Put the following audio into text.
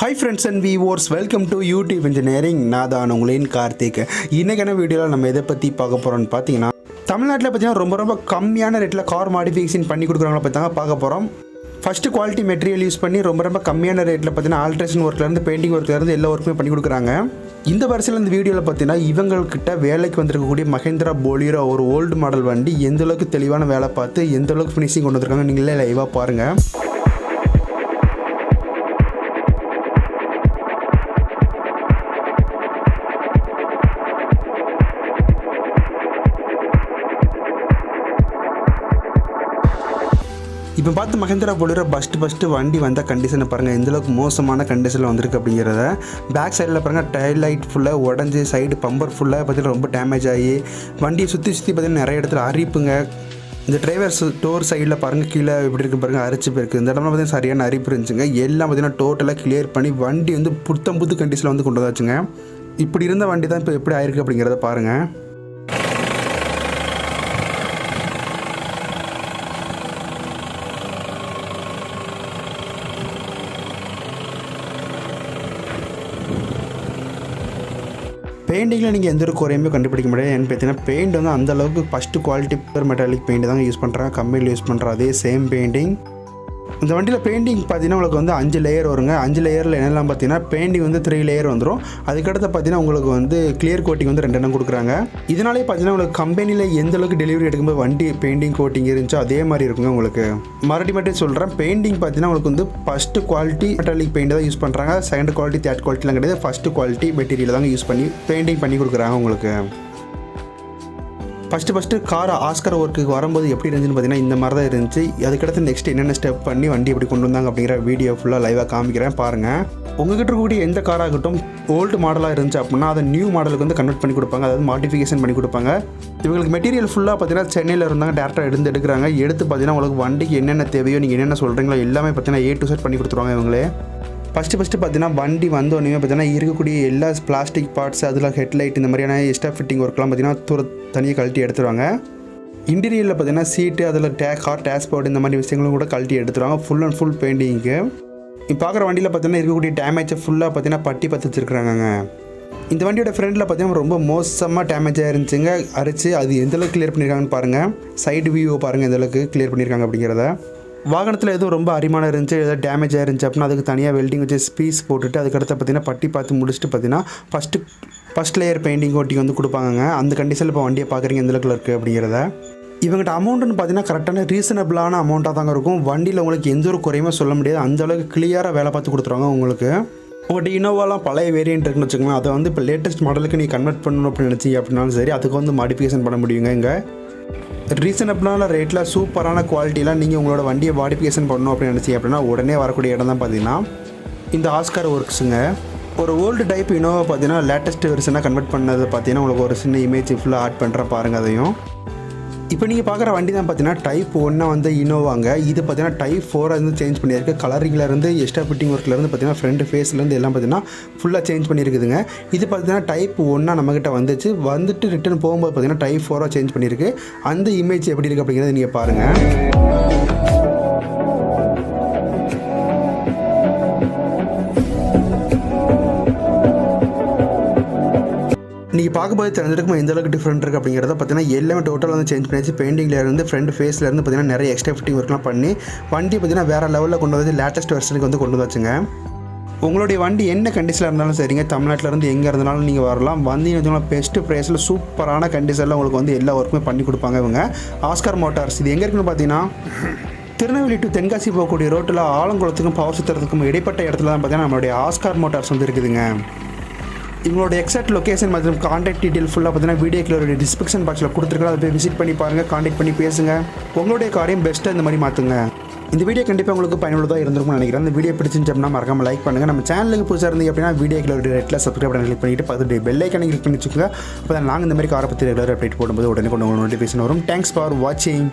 Hi friends and viewers welcome to YouTube engineering நான் தான் உங்களின் கார்த்திக். இன்றைக்கான வீடியோவில் நம்ம எதை பற்றி பார்க்க போகிறோம்னு பார்த்தீங்கன்னா தமிழ்நாட்டில் பார்த்தீங்கன்னா ரொம்ப ரொம்ப கம்மியான ரேட்டில் கார் மாடிஃபிகேஷன் பண்ணி கொடுக்குறாங்களா பற்றி பார்க்க போகிறோம் ஃபஸ்ட்டு குவாலிட்டி மெட்டீரியல் யூஸ் பண்ணி ரொம்ப ரொம்ப கம்மியான ரேட்டில் பார்த்தீங்கன்னா ஆல்ட்ரேஷன் ஒர்க்லேருந்து பெயிண்டிங் ஒர்க்லேருந்து எல்லா ஒர்க்குமே பண்ணி கொடுக்குறாங்க. இந்த வருஷத்தில் இந்த வீடியோவில் பார்த்தீங்கன்னா இவங்கக்கிட்ட வேலைக்கு வந்திருக்கக்கூடிய மஹேந்திரா போலியரோ ஒரு ஓல்டு மாடல் வண்டி எந்த அளவுக்கு தெளிவான வேலை பார்த்து எந்தளவுக்கு ஃபினிஷிங் கொண்டு வந்திருக்காங்க நீங்களே லைவாக பாருங்கள் இப்போ பார்த்து மகேந்திரா போலிரோ ஃபஸ்ட்டு ஃபஸ்ட்டு வண்டி வந்த கண்டிஷனை பாருங்கள் எந்தளவுக்கு மோசமான கண்டிஷனில் வந்திருக்கு அப்படிங்கிறத. பேக் சைடில் பாருங்கள் டயர் லைட் ஃபுல்லாக உடஞ்சி சைடு பம்பர் ஃபுல்லாக பார்த்தீங்கன்னா ரொம்ப டேமேஜ் ஆகி வண்டியை சுற்றி சுற்றி பார்த்தீங்கன்னா நிறைய இடத்துல அரிப்புங்க. இந்த டிரைவர் டோர் சைடில் பாருங்கள் கீழே எப்படி இருக்கு பாருங்கள் அரிச்சு போயிருக்கு. இந்த இடம்லாம் பார்த்தீங்கன்னா சரியான அரிப்பு இருந்துச்சுங்க. எல்லாம் பார்த்தீங்கன்னா டோட்டலாக கிளியர் பண்ணி வண்டி வந்து புத்தம் புது கண்டிஷனில் வந்து கொண்டு வந்தாச்சுங்க. இப்படி இருந்த வண்டி தான் இப்போ எப்படி ஆயிருக்கு அப்படிங்கிறத பாருங்கள் பெயிண்டிங்கில் நீங்கள் எந்த ஒரு குறையுமே கண்டுபிடிக்க முடியாது. ஏன்னு பார்த்தீங்கன்னா பெயிண்ட் வந்து அந்த அளவுக்கு ஃபஸ்ட்டு குவாலிட்டி மெட்டாலிக் பெயிண்ட் தான் யூஸ் பண்ணுறாங்க கம்பெனியில் யூஸ் பண்ணுற அதே சேம் பெயிண்டிங். இந்த வண்டியில் பெயிண்டிங் பார்த்தீங்கன்னா உங்களுக்கு வந்து அஞ்சு லேயர் வருங்க. அஞ்சு லேயரில் என்னெல்லாம் பார்த்தீங்கன்னா பெயிண்டிங் வந்து த்ரீ லேயர் வந்துடும் அதுக்கடுத்து பார்த்தீங்கன்னா உங்களுக்கு வந்து கிளியர் கோட்டிங் வந்து ரெண்டு எண்ணம் கொடுக்குறாங்க. இதனாலே பார்த்தீங்கன்னா உங்களுக்கு கம்பெனியில் எந்த அளவுக்கு டெலிவரி எடுக்கும்போது வண்டி பெயிண்டிங் கோட்டிங் இருந்துச்சோ அதே மாதிரி இருக்குங்க உங்களுக்கு. மறுபடி மட்டும் சொல்கிறேன் பெயிண்டிங் பார்த்தீங்கன்னா உங்களுக்கு வந்து ஃபஸ்ட்டு குவாலிட்டி மெட்டாலிக் பெயிண்ட் தான் யூஸ் பண்ணுறாங்க செகண்ட் குவாலிட்டி தேர்ட் குவாலிட்டிலாம் கிடையாது. ஃபஸ்ட்டு குவாலிட்டி மெட்டீரியல் தாங்க யூஸ் பண்ணி பெயிண்டிங் பண்ணி கொடுக்குறாங்க உங்களுக்கு. ஃபஸ்ட்டு ஃபஸ்ட்டு கார் ஆஸ்கர் ஒர்க்குக்கு வரும்போது எப்படி இருந்துச்சுன்னு பார்த்தீங்கன்னா இந்த மாதிரி தான் இருந்துச்சு. அதுக்கடுத்து நெக்ஸ்ட் என்னென்ன ஸ்டெப் பண்ணி வண்டி எப்படி கொண்டு வந்தாங்க அப்படிங்கிற வீடியோ ஃபுல்லாக லைவாக காமிக்கிறேன். பாருங்கள் உங்ககிட்ட இருக்கக்கூடிய எந்த காராகட்டும் ஓல்டு மாடலாக இருந்துச்சு அப்படின்னா அதை நியூ மாடலுக்கு வந்து கன்வெர்ட் பண்ணி கொடுப்பாங்க. அதாவது மாடிஃபிகேஷன் பண்ணி கொடுப்பாங்க. இவங்களுக்கு மெட்டீரியல் ஃபுல்லாக பார்த்தீங்கன்னா சென்னையில் இருந்தாங்க டேரெக்டாக எடுத்து எடுக்கிறாங்க. எடுத்து பார்த்தீங்கன்னா உங்களுக்கு வண்டிக்கு என்னென்ன தேவையோ நீங்கள் என்னென்ன சொல்கிறீங்களோ எல்லாமே பார்த்தீங்கன்னா ஏ டு செட் பண்ணி கொடுத்துருவாங்க இவங்களே. ஃபஸ்ட்டு ஃபஸ்ட்டு பார்த்தீங்கன்னா வண்டி வந்தோடனே பார்த்தீங்கன்னா இருக்கக்கூடிய எல்லா பிளாஸ்டிக் பார்ட்ஸ் அதில் ஹெட்லைட் இந்த மாதிரியான எக்ஸ்ட்ரா ஃபிட்டிங் ஒர்க்லாம் பார்த்தீங்கன்னா தூர தனியாக கழட்டி எடுத்துருவாங்க. இன்டீரியரில் பார்த்தீங்கன்னா சீட்டு அதில் டே கார் டேஷ்போர்ட் இந்த மாதிரி விஷயங்களும் கூட கழட்டி எடுத்துருவாங்க. ஃபுல் அண்ட் ஃபுல் பெயிண்டிங்க்கு இப்போ பார்க்குற வண்டியில் பார்த்தீங்கன்னா இருக்கக்கூடிய டேமேஜை ஃபுல்லாக பார்த்தீங்கன்னா பட்டி பற்றி வச்சுருக்காங்க இந்த வண்டியோட ஃப்ரண்ட்டில் பார்த்தீங்கன்னா ரொம்ப மோசமாக டேமேஜாக இருந்துச்சுங்க. அரிச்சு அது எந்தளவுக்கு கிளியர் பண்ணியிருக்காங்கன்னு பாருங்கள் சைடு வியூவை பாருங்கள் எந்தளவுக்கு கிளியர் பண்ணியிருக்காங்க அப்படிங்கிறத. வாகனத்தில் எதுவும் ரொம்ப அரிமானம் இருந்துச்சு ஏதாவது டேமேஜ் ஆயிருந்துச்சு அப்படின்னா அதுக்கு தனியாக வெல்டிங் வச்சு ஸ்பீஸ் போட்டுட்டு அதுக்கடுத்து பார்த்தீங்கன்னா பட்டி பார்த்து முடிச்சுட்டு பார்த்தீங்கன்னா ஃபஸ்ட்டு ஃபஸ்ட் லேயர் பெயிண்டிங் ஒட்டி வந்து கொடுப்பாங்க அந்த கண்டிஷனில் இப்போ வண்டியை பார்க்குறீங்க எந்த அளவுக்கு இருக்குது அப்படிங்கிறத. இவங்ககிட்ட அமௌண்ட்டுன்னு பார்த்தீங்கன்னா கரெக்டான ரீசனபிளான அமௌண்ட்டாக தாங்க இருக்கும். வண்டியில் உங்களுக்கு எந்த ஒரு குறையுமே சொல்ல முடியாது. அந்த அளவுக்கு கிளியராக வேலை பார்த்து கொடுத்துருவாங்க உங்களுக்கு. உங்கள்கிட்ட இனோவாலாம் பழைய வேரியன்ட் இருக்குன்னு வச்சுக்கோங்களேன். அதை வந்து இப்போ லேட்டஸ்ட் மாடலுக்கு நீ கன்வெர்ட் பண்ணணும் அப்படின்னு நினச்சி அப்படின்னாலும் சரி அதுக்கு வந்து மாடிஃபிகேஷன் பண்ண முடியுங்க இங்கே. ரீசனபிளான ரேட்டில் சூப்பரான குவாலிட்டியில் நீங்கள் உங்களோட வண்டியை மாடிஃபிகேஷன் பண்ணணும் அப்படின்னு நினச்சி அப்படின்னா உடனே வரக்கூடிய இடம் தான் பார்த்தீங்கன்னா இந்த ஆஸ்கார் ஒர்க்ஸுங்க ஒரு ஓல்டு டைப் இனோவா பார்த்தீங்கன்னா லேட்டஸ்ட் வெர்ஷனாக கன்வெர்ட் பண்ணது பார்த்தீங்கன்னா உங்களுக்கு ஒரு சின்ன இமேஜ் ஃபுல்லாக ஆட் பண்ணுற பாருங்கள் அதையும். இப்போ நீங்கள் பார்க்குற வண்டி தான் பார்த்தீங்கன்னா டைப் ஒன்றா வந்து இனோவாங்க இது பார்த்தீங்கன்னா டைப் ஃபோராக இருந்து சேஞ்ச் பண்ணியிருக்கு. கலரிங்லேருந்து இருந்து எக்ஸ்ட்ரா ஃபிட்டிங் ஒர்க்லேருந்து பார்த்தீங்கன்னா ஃப்ரண்ட் ஃபேஸ்லேருந்து எல்லாம் பார்த்தீங்கன்னா ஃபுல்லாக சேஞ்ச் பண்ணியிருக்குதுங்க. இது பார்த்தீங்கன்னா டைப் ஒன்றா நம்மக்கிட்ட வந்துச்சு. வந்துட்டு ரிட்டர்ன் போகும்போது பார்த்தீங்கன்னா டைப் ஃபோராக சேஞ்ச் பண்ணியிருக்கு. அந்த இமேஜ் எப்படி இருக்குது அப்படிங்கிறத நீங்கள் பாருங்கள் நீங்கள் பார்க்கும்போது தெரிஞ்சிருக்கும் எந்த அளவுக்கு டிஃப்ரெண்ட் இருக்குது அப்படிங்கிறத பார்த்தீங்கன்னா எல்லாமே டோட்டல் வந்து சேஞ்ச் பண்ணியாச்சு. பெயிண்டிங்ல இருந்து ஃப்ரண்ட் ஃபேஸ்ல இருந்து பார்த்தீங்கன்னா நிறைய எக்ஸ்ட்ரா ஃபிட்டிங் ஒர்க்லாம் பண்ணி வண்டி பார்த்தீங்கன்னா வேறு லெவலில் கொண்டு வந்து லேட்டஸ்ட் வெர்ஷனுக்கு வந்து கொண்டு வச்சுங்க உங்களுடைய வண்டி என்ன கண்டிஷனில் இருந்தாலும் சரிங்க. தமிழ்நாட்டில் இருந்து எங்கே இருந்தாலும் நீங்கள் வரலாம். வந்தீங்கன்னா பெஸ்ட்டு ப்ரைஸில் சூப்பரான கண்டிஷனில் உங்களுக்கு வந்து எல்லா ஒர்க்குமே பண்ணி கொடுப்பாங்க இவங்க. ஆஸ்கார் மோட்டார்ஸ் இது எங்கே இருக்குன்னு பார்த்தீங்கன்னா திருநெல்வேலி டு தென்காசி போகக்கூடிய ரோட்டில் ஆலங்குளத்துக்கும் பவர் சுற்றுறதுக்கும் இடைப்பட்ட இடத்துல தான் பார்த்தீங்கன்னா நம்மளுடைய ஆஸ்கார் மோட்டார்ஸ் வந்து இருக்குதுங்க. இவங்களோட எக்ஸாக்ட் லொக்கேஷன் மற்றும் காண்டாக்ட் டீட்டெயில் ஃபுல்லாக பார்த்தீங்கன்னா வீடியோ கிளோட டிஸ்கிரிப்ஷன் பாக்ஸில் கொடுத்துருக்கோம் அதை போய் விசிட் பண்ணி பாருங்கள் காண்டாக்ட் பண்ணி பேசுங்க. உங்களுடைய காரையும் பெஸ்ட்டாக இந்த மாதிரி மாற்றுங்க இந்த வீடியோ கண்டிப்பாக உங்களுக்கு பயனுள்ளதாக இருந்திருக்கும்னு நினைக்கிறேன். இந்த வீடியோ பிடிச்சிருந்தோம்னா மறக்காமல் மறக்காம லைக் பண்ணுங்கள் நம்ம சேனலுக்கு புதுசாக இருந்தீங்க அப்படின்னா வீடியோ கிளோட ரெட்டில் சப்ஸ்கிரைப் பண்ணி கிளிக் பண்ணிட்டு பார்த்துட்டு பெல் ஐக்கனை கிளிக் பண்ணி வச்சுக்கோங்க அப்போ தான் நாங்கள் இந்த மாதிரி காரை பற்றி ரெகுலர் அப்டேட் போடும்போது உடனே கொண்டு உங்களுக்கு நோட்டிஃபிகேஷன் வரும். தேங்க்ஸ் ஃபார் வாட்சிங்